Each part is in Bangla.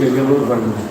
எங்கள் ஊர் பண்ணுங்க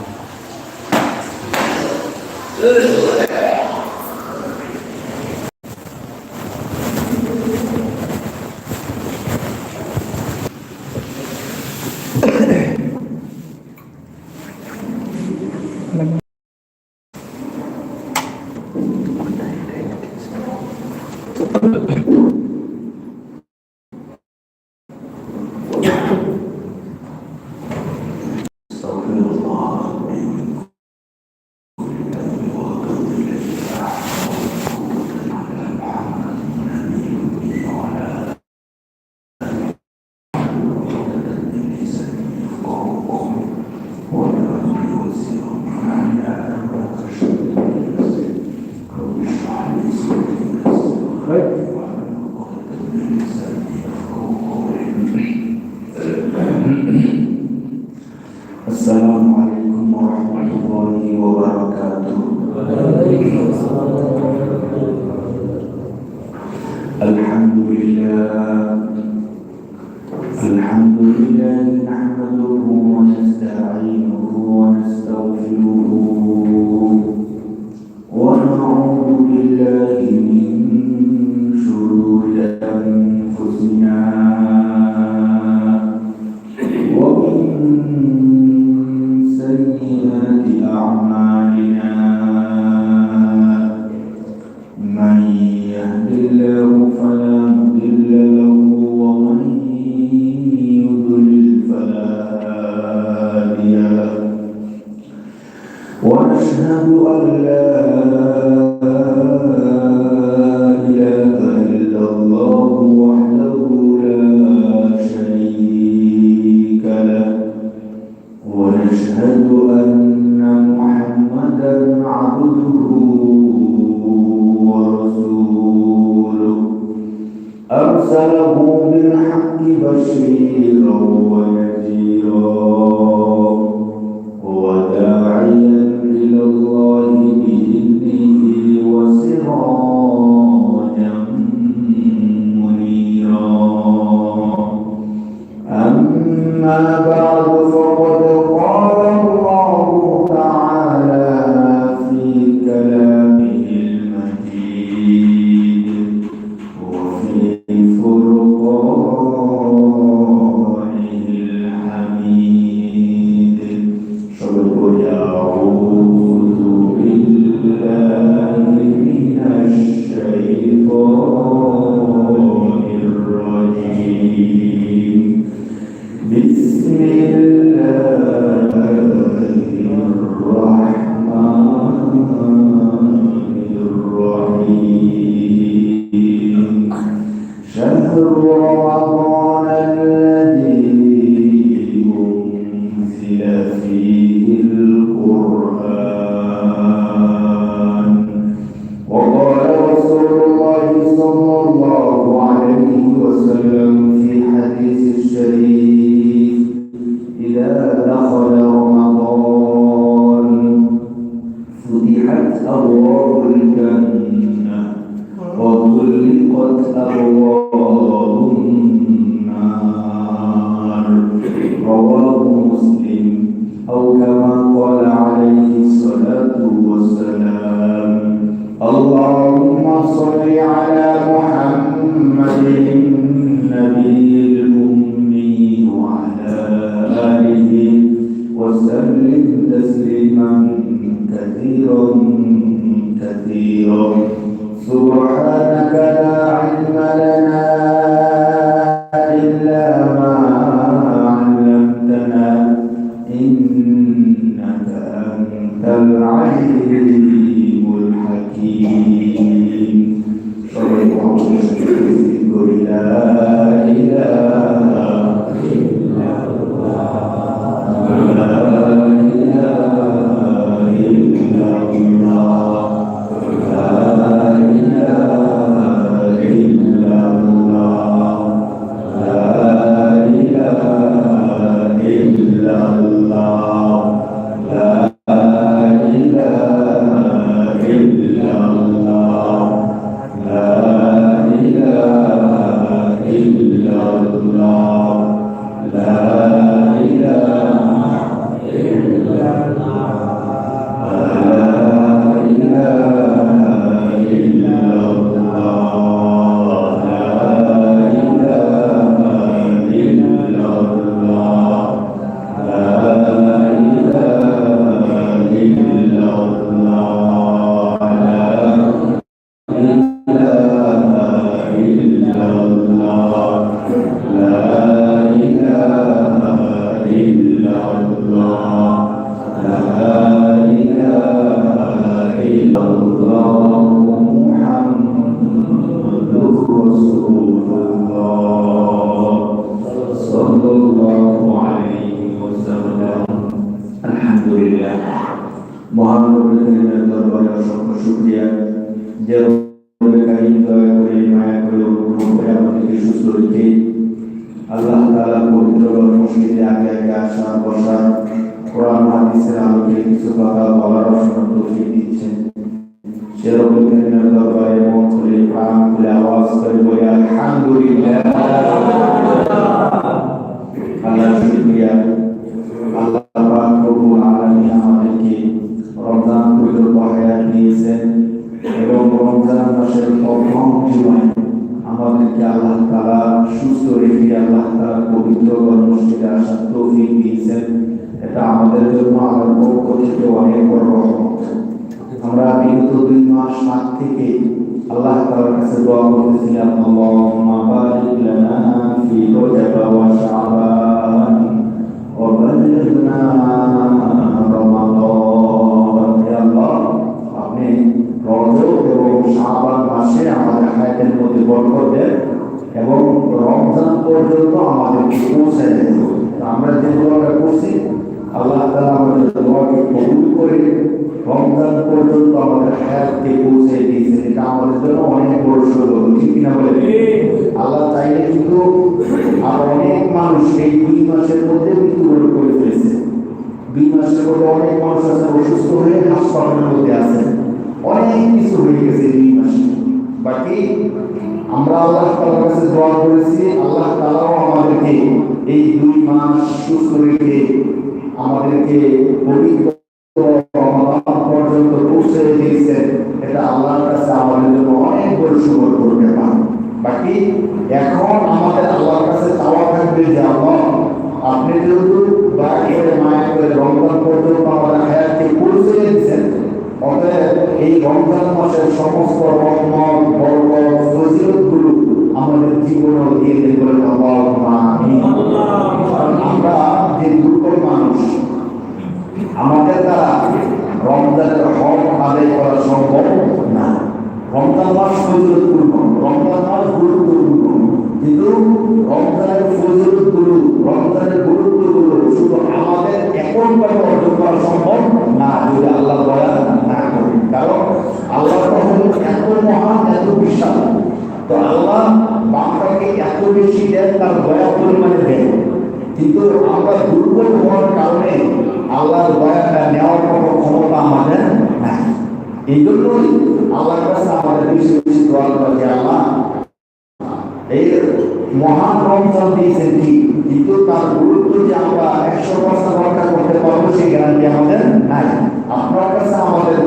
أرسله بالحق بشيرا ونذيرا كثيرا كثيرا سبحانك لا আল্লাহ তাআলা পবিত্র আগে আগে আসা, বসা, কোরআন, হাদিসের আলোকে কিছু কথা বলার দিচ্ছেন। সে রব্বুল দরবারে মন খুলে, প্রাণ খুলে আওয়াজ করে বলে, আলহামদুলিল্লাহ। আল্লাহ শুকরিয়া। আল্লাহ পাক আলামিন আমাদেরকে রমজান পবিত্র হায়াত দিয়েছেন এবং রমজান মাসের প্রথম আমাদেরকে আল্লাহ সুস্থ রেখে আল্লাহ তাআলা পবিত্র মসজিদে তৌফিক দিয়েছেন। এটা আমাদের জন্য আমার পক্ষ থেকে অনেক বড় আমরা বিগত দুই মাস আগ থেকে আল্লাহ তাআলার কাছে দোয়া করতেছিলাম, আল্লাহুম্মা বারিক লানা ফি রজব ওয়া শাবান, ওয়া বাল্লিগনা পর্যন্ত আমাদেরকে পৌঁছে দেন। আমরা যে দোয়াটা করছি, আল্লাহ তাআলা আমাদের দোয়াকে কবুল করে রমজান পর্যন্ত আমাদের হায়াতকে পৌঁছে দিয়েছেন। এটা আমাদের জন্য অনেক বড় সুযোগ, ঠিক কিনা বলে? আল্লাহ চাইলে কিন্তু আর অনেক মানুষ এই দুই মাসের মধ্যে মৃত্যুবরণ করে ফেলেছে। দুই মাসের মধ্যে অনেক মানুষ আছে অসুস্থ হয়ে হাসপাতালের মধ্যে আছে। অনেক কিছু হয়ে গেছে দুই মাসে। বাকি আমরা আল্লাহ তাআলার কাছে দোয়া করেছি, আল্লাহ আমাদেরকে এই দুই মাস সুস্থ রেখে আমাদেরকে পবিত্র পর্যন্ত পৌঁছে দিয়েছেন। এটা আল্লাহর কাছে আমাদের জন্য অনেক বড় সুবর পারে বাকি এখন আমাদের আল্লাহর কাছে চাওয়া থাকবে যে আল্লাহ, আপনি যেহেতু দয়া করে মায়া করে রমজান পর্যন্ত আমাদের হায়াতকে পৌঁছে দিয়েছেন অতএব এই রমজান মাসের সমস্ত রহমত বরকত ফজিলতগুলো আমাদের জীবনে দিয়ে দেন বলে আমরা যে দুর্বল মানুষ, আমাদের দ্বারা রমজানের হক আদায় করা সম্ভব না। রমজান মাস ফজিলতপূর্ণ, রমজান মাস গুরুত্বপূর্ণ। কিন্তু রমজানের ফজিলতগুলো, রমজানের গুরুত্বগুলো শুধু আমাদের এককভাবে অর্জন করা সম্ভব না, যদি আল্লাহ দয়া কারণ আল্লাহ এত মহান, এত বিশাল। তো আল্লাহ বান্দাকে এত বেশি তার দয়া পরিমাণে দেন। কিন্তু আমরা দুর্বল হওয়ার কারণে আল্লাহর দয়াটা নেওয়ার মতো ক্ষমতা আমাদের এই জন্যই আল্লাহর কাছে আমাদের বেশি এই মহান রমজান কিন্তু তার গুরুত্ব যে আমরা একশো পার্সেন্ট করতে পারব সেই গ্যারান্টি আমাদের নাই। আপনার কাছে আমাদের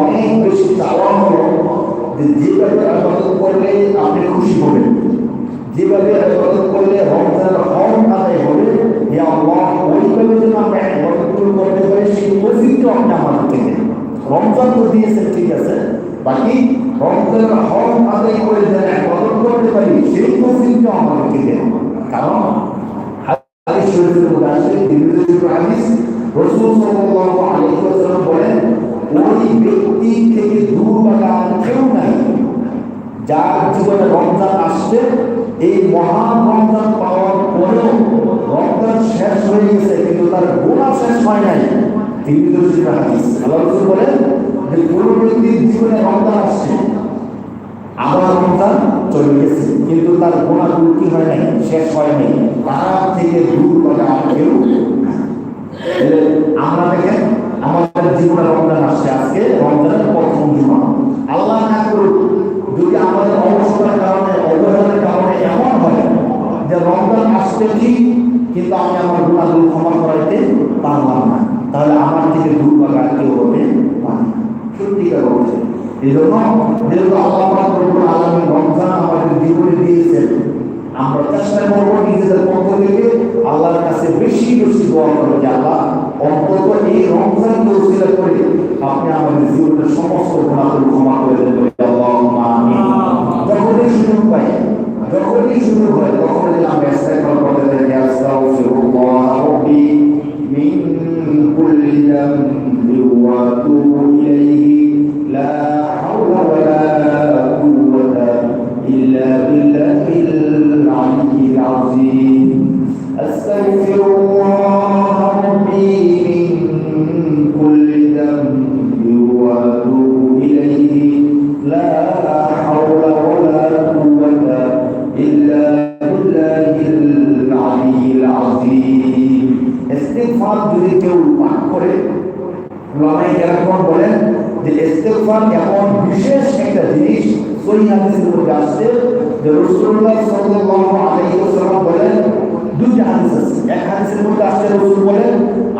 অনেক বেশি চাওয়া হলো যে যেভাবে আবাদত করলে আপনি খুশি হবেন। যেভাবে আবাদত করলে রমজানের হক আদায় হবে। ইয়া আল্লাহ ওইভাবে যেন আমরা আবাদতগুলো করতে পারি, সেই তৌফিকটা আপনি আমাদের থেকে রমজান তো দিয়েছেন, ঠিক আছে। বাকি রমজানের হক আদায় করে যেন আবাদত করতে পারি, সেই তৌফিকটা আমাদেরকে দেন কারণ হাদিস শরীফের মধ্যে আছে হাদিস, রাসূল সাল্লাল্লাহু আলাইহি ওয়াসাল্লাম বলেন ওই ব্যক্তি থেকে দূর কেউ নাই। যার জীবনে রমজান আসছে, এই মহান রমজান পাওয়ার পরেও রমজান শেষ হয়ে গেছে, কিন্তু তার গোনা শেষ হয় নাই। তিনি হাদিস। আল্লাহ বলেন, যে কোনো ব্যক্তির জীবনে রমজান আসছে, আবার রমজান চলে গেছে, কিন্তু তার গোনাগুলো কি হয় নাই, শেষ হয় নাই। তার থেকে দূর আর কেউ আমরা দেখেন আমাদের জীবনে রমজান আসছে আজকে, রমজানের প্রথম জুমা। আল্লাহ না করুক, যদি আমাদের অবস্থার কারণে, অবহেলার কারণে এমন হয় যে রমজান আসছে ঠিক কিন্তু আমি আমার গুণাগুলো ক্ষমা করাইতে পারলাম না, তাহলে আমার থেকে দূর বা আর কেউ না। সত্যিকার বলছে এই জন্য যেহেতু আল্লাহ আলামিন রমজান আমাদের জীবনে দিয়েছেন, আমরা চেষ্টা করব নিজেদের পক্ষ থেকে আল্লাহর কাছে বেশি বেশি দোয়া করব যে আল্লাহ অন্তত এই রমজান তৌসিলা করে আপনি আমাদের জীবনের সমস্ত গুণাগুলো ক্ষমা করে দেন যখনই সুযোগ পাই, যখনই সুযোগ হয়, তখনই আমরা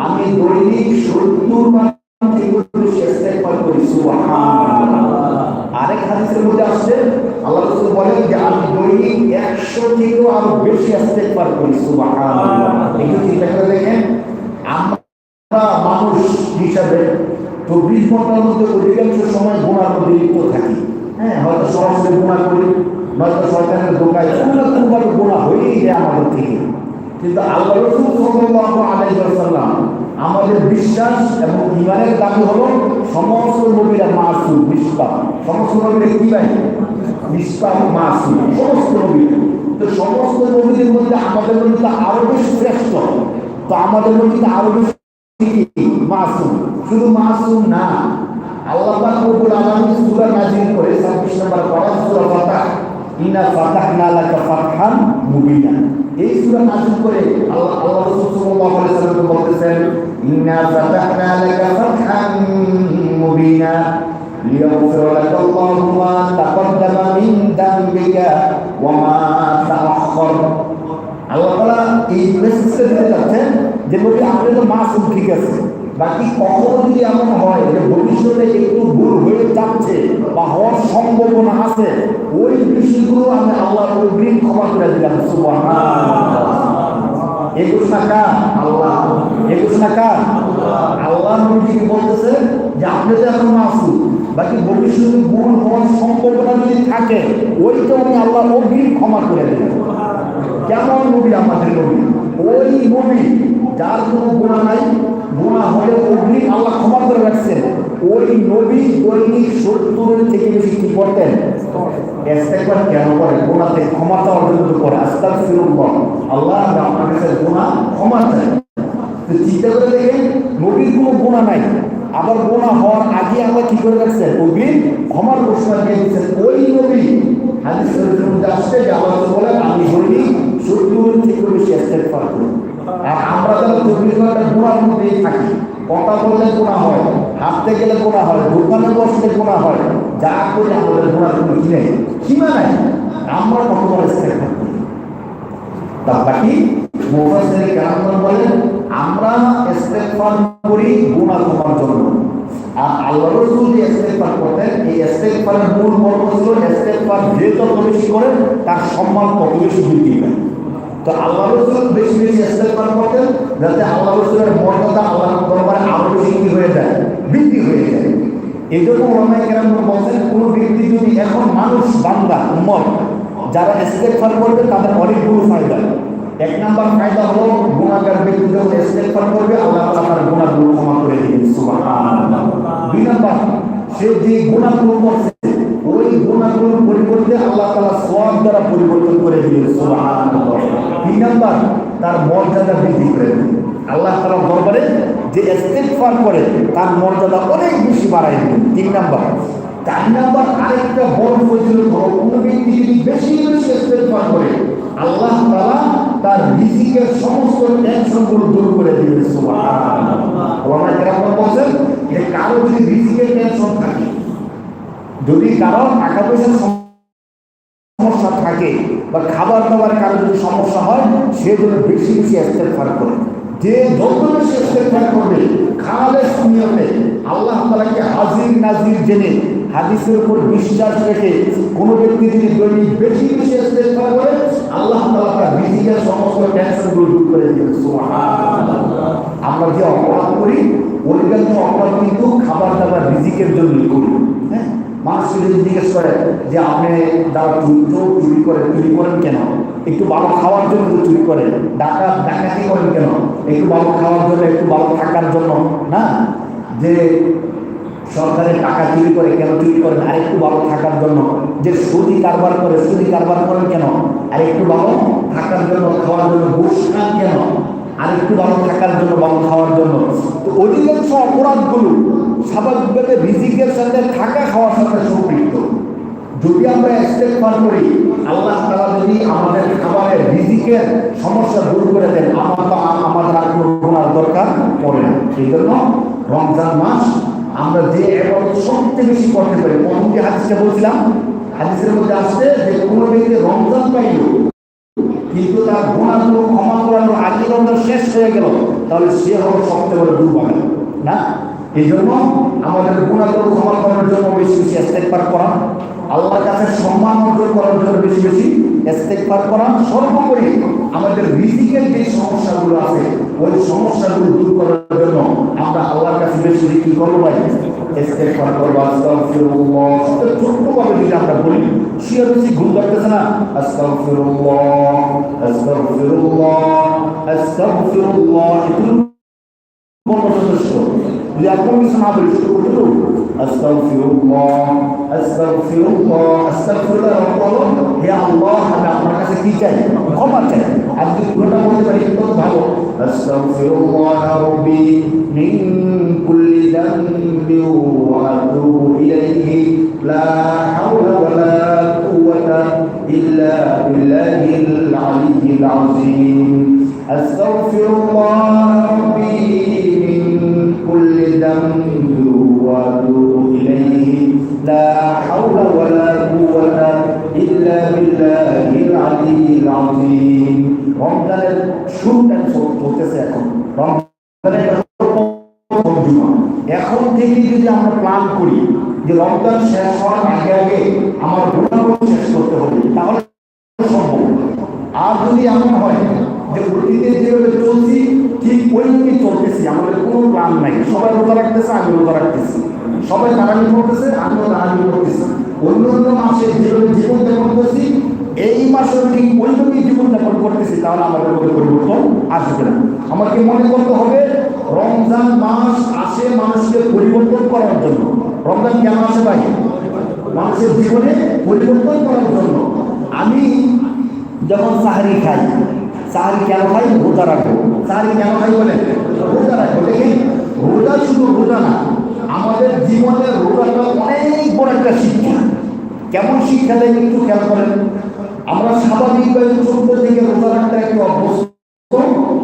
আমি দৈনিক 70 বার থেকে বেশি ইস্তেগফার করি, সুবহানাল্লাহ। আরেক হাদিসের মধ্যে আসছে, আল্লাহ রাসূল বলেন যে, আমি দৈনিক 100 থেকেও আরও বেশি ইস্তেগফার করি, সুবহানাল্লাহ। একটু চিন্তা করে দেখেন, আমরা মানুষ হিসাবে চব্বিশ সময় থাকি। হ্যাঁ হয়তো গুণা করি, নয়তো হয়েই যায় আমাদের থেকে। কিন্তু আল্লাহ রসুল সাল্লাল্লাহু আলাইহি ওয়াসাল্লাম আমাদের বিশ্বাস এবং ইমানের দাবি হলো সমস্ত নবীরা মাসুম, নিষ্পাপ। সমস্ত নবীরা কি ভাই? নিষ্পাপ, মাসুম। সমস্ত নবী। তো সমস্ত নবীদের মধ্যে আমাদের মধ্যে আরও বেশি শ্রেষ্ঠ। তো আমাদের মধ্যে আরও বেশি মাসুম। শুধু মাসুম না, আল্লাহ পাক রব্বুল আলামিন সূরা নাযিল করে 26 নম্বর পারা সূরা ফাতাহ, ইন্না ফাতাহনা লাকা ফাতহান মুবিনা। এই সূরা নাযিল করে আল্লাহ আল্লাহ রাসূল সাল্লাল্লাহু আলাইহি ওয়াসাল্লাম বলতেছেন, ইন্না ফাতাহনা লাকা ফাতহান মুবিনা লিয়াগফির লাকা আল্লাহু মা তাকদ্দামা মিন দামবিকা ওয়া মা তাআখখার. আল্লাহ তাআলা এই মেসেজটা দিতে চাচ্ছেন যে বলি আপনি তো মাসুম ঠিক আছে। বাকি কখনো যদি এমন হয় যে ভবিষ্যতে একটু ভুল হয়ে যাচ্ছে বা হওয়ার সম্ভাবনা আছে, ওই বিষয়গুলো আমি আল্লাহর অগ্রিম ক্ষমা করে দিলাম এই ঘোষণা কার আল্লাহ ঘোষণা কার আল্লাহ নবীকে বলতেছে যে, আপনি তো এখন মাসুম বাকি ভবিষ্যতে ভুল হওয়ার সম্ভাবনা যদি থাকে, ওইটা আমি আল্লাহ অগ্রিম ক্ষমা করে দিলাম। কেমন নবী আমাদের নবী? ওই নবী, যার কোনো গুণা নাই গুণা হলে অগ্নি আল্লাহ ক্ষমা করে রাখছেন। ওই নবী দৈনিক সত্তরের থেকে বেশি কি করতেন? ইস্তেগফার কেন করে? গুণাতে ক্ষমা চাওয়ার জন্য তো করে। আস্তাগফিরুল্লাহ। আল্লাহ আপনার কাছে গুণা ক্ষমা চাই তো চিন্তা করে দেখেন, নবীর কোনো গুণা নাই। আবার গুণা হওয়ার আগে আল্লাহ কি করে রাখছেন? অগ্নি ক্ষমার ঘোষণা দিয়ে দিচ্ছেন। ওই নবী হাদিস আসছে যে আল্লাহ বলেন, আমি দৈনিক সত্তরের থেকে বেশি ইস্তেগফার করি আর আমরা যারা চব্বিশ ঘণ্টা থাকি। কথা বললে গুণা হয় হাঁটতে গেলে গুণা হয়, দোকানে বসলে গুণা হয়, যা করে আমাদের কি নেই? সীমা নাই। আমরা কত করি তার বাকি আমরা করি ক্ষমার জন্য। আর আল্লাহ রাসূল যে করতেন, এই ইস্তেগফারের মূল মর্ম ছিল ইস্তেগফার যে যত বেশি করেন, তার সম্মান তত বেশি বৃদ্ধি পায়। তো আল্লাহ রসুল বেশি বেশি ইস্তেগফার করতেন, যাতে আল্লাহ রসুলের মর্যাদা আল্লাহর দরবারে আরও হয়ে যায়, বৃদ্ধি হয়ে যায়। এই জন্য ওলামায়ে কেরাম বলছেন ব্যক্তি যদি এখন মানুষ, বান্দা যারা করবে, তাদের ফায়দা। এক নাম্বার ফায়দা হলো গুণাগার ব্যক্তি যখন করবে, আল্লাহ তার গুনাহগুলো ক্ষমা করে দিবেন দুই নাম্বার, সে যে গুনাহগুলো করছে, ওই গুনাহগুলোর পরিবর্তে আল্লাহ তাআলা সওয়াব দ্বারা পরিবর্তন করে দিবেন, সুবহানাল্লাহ। তিন নাম্বার তার মর্যাদা বৃদ্ধি করে আল্লাহ তাআলার দরবারে যে ইস্তেগফার করে, তার মর্যাদা অনেক বেশি বাড়ায় দিবেন তিন নাম্বার। চার নাম্বার, আরেকটা বড় হলো কোনো ব্যক্তি যদি বেশি বেশি ইস্তেগফার করে, আল্লাহ তাআলা তার রিজিকের সমস্ত টেনশনগুলো দূর করে দিবেন সুবহানাল্লাহ। ওলামা বলছেন যে কারও যদি রিজিকের টেনশন থাকে, যদি কারও টাকা সমস্যা থাকে বা খাবার দাবার কারও যদি সমস্যা হয়, সে যেন বেশি বেশি ইস্তেগফার করে। যে যত বেশি ইস্তেগফার করবে খালেস নিয়তে আল্লাহ তাআলাকে হাজির নাজির জেনে হাদিসের উপর বিশ্বাস রেখে কোনো ব্যক্তি যদি দৈনিক বেশি বেশি ইস্তেগফার করে, আল্লাহ তাআলা তার সমস্ত টেনশনগুলো দূর করে দিবেন। আমরা যে অপরাধ করি অধিকাংশ অপরাধ কিন্তু খাবার দাবার রিজিকের জন্যই করি। হ্যাঁ মানুষ যদি জিজ্ঞেস করে যে আপনি যারা চুরি চুরি করেন চুরি করেন কেন? একটু ভালো খাওয়ার জন্য তো চুরি করেন ডাকা ডাকাতি করেন কেন? একটু ভালো খাওয়ার জন্য, একটু ভালো থাকার জন্য, না? যে সরকারের টাকা চুরি করে কেন চুরি করেন? আর একটু ভালো থাকার জন্য। যে সুদি কারবার করে, সুদি কারবার করেন কেন? আর একটু ভালো থাকার জন্য, খাওয়ার জন্য, ঘুষ খান কেন? আর একটু ভালো থাকার জন্য, ভালো খাওয়ার জন্য। তো অধিকাংশ অপরাধগুলো স্বাভাবিকভাবে রিজিকের সাথে থাকা খাওয়ার সাথে সম্পৃক্ত যদি আমরা ইস্তেগফার করি, আল্লাহ তাআলা যদি আমাদের খাবারের রিজিকের সমস্যা দূর করে দেন, আমার তো আমাদের আর কোনো দরকার পড়ে না। এই জন্য রমজান মাস আমরা যে এবাদত সবচেয়ে বেশি করতে পারি, প্রথম যে হাদিসটা বলছিলাম, হাদিসের মধ্যে আসছে যে কোনো ব্যক্তি রমজান পাইল, কিন্তু তার গুণাগুলো ক্ষমা করানোর আগে রমজান শেষ হয়ে গেল, তাহলে সে হলো সবচেয়ে বড় দুর্ভাগ্য না? এই জন্য আমাদের গুণাগুলো ক্ষমা করার জন্য বেশি বেশি ইস্তেগফার করা, আল্লাহর কাছে সম্মান অর্জন করার জন্য বেশি বেশি ইস্তেগফার করা, সর্বোপরি আমাদের রিজিকের যে সমস্যাগুলো আছে, ওই সমস্যাগুলো দূর করার জন্য আমরা আল্লাহর কাছে বেশি বেশি কি করব ভাই? ইস্তেগফার করব। আস্তাগফিরুল্লাহ। ছোট্টভাবে যদি আমরা বলি, শিয়া বেশি ঘুম ধরতেছে না? আস্তাগফিরুল্লাহ আস্তাগফিরুল্লাহ আস্তাগফিরুল্লাহ। এগুলো যথেষ্ট যদি আর কোনো কিছু না বলি শুধু কতটুকু আস্তাগফিরুল্লাহ আস্তাগফিরুল্লাহ আস্তাগফিরুল্লাহ অর্থ হলো হে আল্লাহ আমি আপনার কাছে কি চাই ক্ষমা চাই আর যদি পুরোটা বলতে পারি কত ভালো আস্তাগফিরুল্লাহ রাব্বি মিন কুল্লি যামবি ওয়া আতুবু ইলাইহি লা হাওলা ওয়ালা কুওয়াতা ইল্লা বিল্লাহিল আলিয়্যিল আযীম أستغفر الله ربي من كل ذنب وأتوب إليه لا حول ولا قوة إلا এখন থেকে যদি আমরা প্ল্যান করি যে রমজান শেষ হওয়ার আগে আগে আমার গুণাগুণ শেষ করতে হবে, তাহলে সম্ভব। আর যদি এমন হয় যে অতীতে যেভাবে চলছি ঠিক ওইভাবেই চলতেছি, আমাদের কোনো প্ল্যান নাই। সবাই রোজা রাখতেছে আমি রোজা রাখতেছি। সবাই তারাবি করতেছে, আমিও তারাবি করতেছি। অন্য অন্য মাসে যেভাবে জীবন যাপন করছি, এই মাসেও ঠিক ওইভাবেই জীবন যাপন করতেছি, তাহলে আমাদের মধ্যে পরিবর্তন আসবে না। আমাকে মনে করতে হবে, রমজান মাস আসে মানুষকে পরিবর্তন করার জন্য। রমজান কেন আসে ভাই? মানুষের জীবনে পরিবর্তন করার জন্য। আমি যখন সাহারি খাই সাহারি কেন হয় রোজা রাখব। চার কেন ভাই বলে? রোজা রাখব। দেখেন রোজা শুধু রোজা না, আমাদের জীবনের রোজাটা অনেক বড় একটা শিক্ষা। কেমন শিক্ষা দেয় একটু খেয়াল করেন? আমরা স্বাভাবিকভাবে ছোট্ট থেকে রোজা রাখতে একটু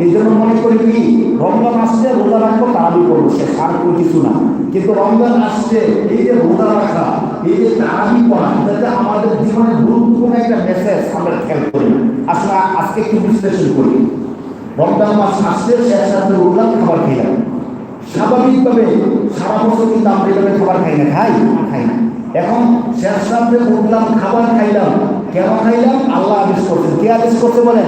এই জন্য মনে করি কি, রমজান আসছে, রোজা রাখব তারাবি করব, সে আর কোনো কিছু না। কিন্তু রমজান আসছে, এই যে রোজা রাখা, এই যে তারাবি করা যাতে আমাদের জীবনে গুরুত্বপূর্ণ একটা মেসেজ আমরা খেয়াল করি। আসলে আজকে একটু বিশ্লেষণ করি। রমজান মাস আসছে, সে সাথে উঠলাম খাবার খেলাম স্বাভাবিকভাবে সারা বছর কিন্তু আমরা এভাবে খাবার খাই না, খাই? খাই না। এখন শেষ রাত্রে উঠলাম খাবার খাইলাম, কেন খাইলাম? আল্লাহ আদেশ করছেন। কে আদেশ করছে বলেন?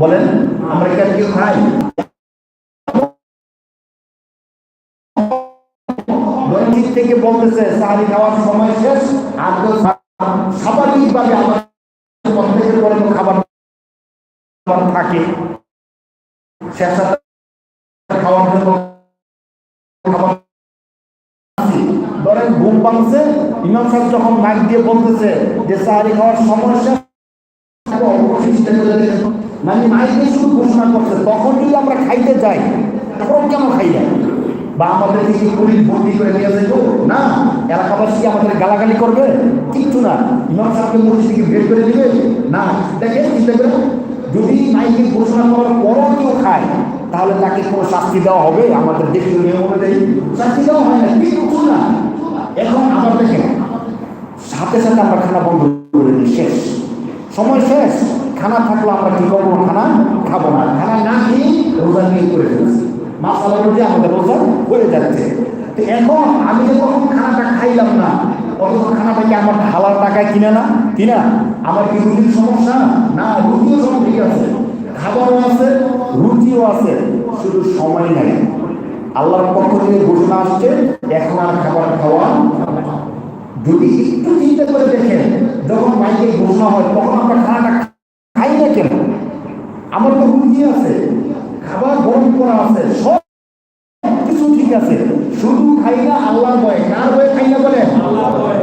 বলেন, আমরা কি আর কেউ খাই? থেকে বলতেছে সাহারি খাওয়ার সময় শেষ, আর কেউ স্বাভাবিকভাবে আমাদের পরে তো খাবার থাকে। শেষ খাওয়ার জন্য ধরেন ঘুম ভাঙছে ইমাম সাহেব যখন নাক দিয়ে বলতেছে যে সাহারি খাওয়ার সমস্যা মানে মাইকে শুধু ঘোষণা করছে তখন যদি আমরা খাইতে যাই তখন কেন খাই না? বা আমাদের কি পুলিশ বন্দি করে নিয়ে যাইব না, এলাকাবাসী আমাদের গালাগালি করবে, কিচ্ছু না। ইমাম সাহেবকে মসজিদ বের করে দিবে? না। দেখেন, চিন্তা করে যদি মাইকে ঘোষণা করার পরও কেউ খায়, তাহলে তাকে কোনো শাস্তি দেওয়া হবে? আমাদের দেশীয় নিয়ম অনুযায়ী শাস্তি দেওয়া হয় না, কিচ্ছু না। এখন আবার দেখেন, সাথে সাথে আমরা খানা বন্ধ করে দিই, শেষ। সময় শেষ। খানা থাকলে আমরা কি করব? খানা খাব না। খানা না খেয়ে রোজা নিয়ে করে ফেলছি। মাসালা অনুযায়ী আমাদের রোজা হয়ে যাচ্ছে। তো এখন আমি যখন খানাটা খাইলাম না, অথচ খানাটা কি আমার হালাল টাকায় কিনে না? কিনা আমার কি রুটির সমস্যা? না, রুটিও সব ঠিক আছে। খাবারও আছে, রুটিও আছে। শুধু সময় নাই। আল্লাহর পক্ষ থেকে ঘোষণা আসছে, এখন আর খাবার খাওয়া যদি একটু চিন্তা করে দেখেন, যখন মাইকে ঘোষণা হয়, তখন আমরা খানাটা খাইয়া কেন আমার তো রুগী আছে, খাবার গরম করা আছে, সব কিছু ঠিক আছে। শুধু খাইয়া আল্লাহর বয়ে কার বয়ে খাইয়া বলে আল্লাহর বয়ে